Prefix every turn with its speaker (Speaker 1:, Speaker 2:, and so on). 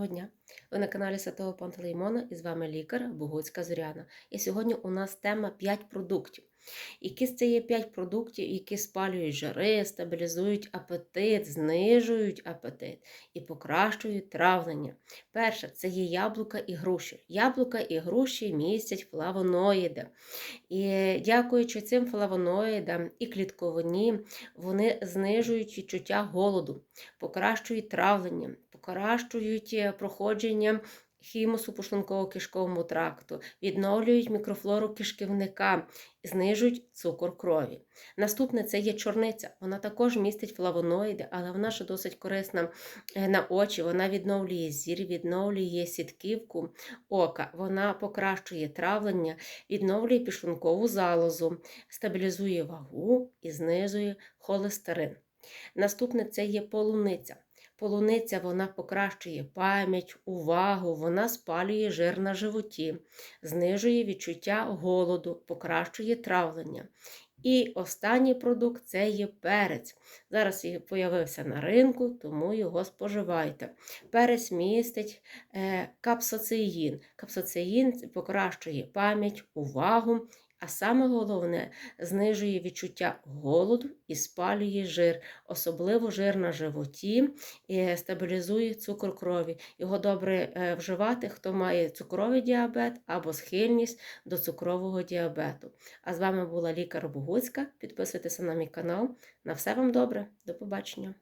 Speaker 1: Доброго дня! Ви на каналі Святого Пантелеймона і з вами лікар Богуцька Зоряна. І сьогодні у нас тема 5 продуктів. Які з це є 5 продуктів, які спалюють жири, стабілізують апетит, знижують апетит і покращують травлення. Перше це є яблука і груші. Яблука і груші містять флавоноїди. І дякуючи цим флавоноїдам і клітковині, вони знижують відчуття голоду, покращують травлення, покращують е, проходження хімусу пошлунково-кишковому тракту, відновлюють мікрофлору кишківника, знижують цукор крові. Наступне це є чорниця. Вона також містить флавоноїди, але вона ще досить корисна е, на очі. Вона відновлює зір, відновлює сітківку ока, вона покращує травлення, відновлює підшлункову залозу, стабілізує вагу і знижує холестерин. Наступне це є полуниця. Полуниця вона покращує пам'ять, увагу, вона спалює жир на животі, знижує відчуття голоду, покращує травлення. І останній продукт це є перець. Зараз він з'явився на ринку, тому його споживайте. Перець містить е, капсоцеїн. Капсоцеїн покращує пам'ять, увагу а саме головне, знижує відчуття голоду і спалює жир, особливо жир на животі, і стабілізує цукор крові. Його добре е, вживати, хто має цукровий діабет або схильність до цукрового діабету. А з вами була лікар Богуцька. Підписуйтеся на мій канал. На все вам добре, до побачення!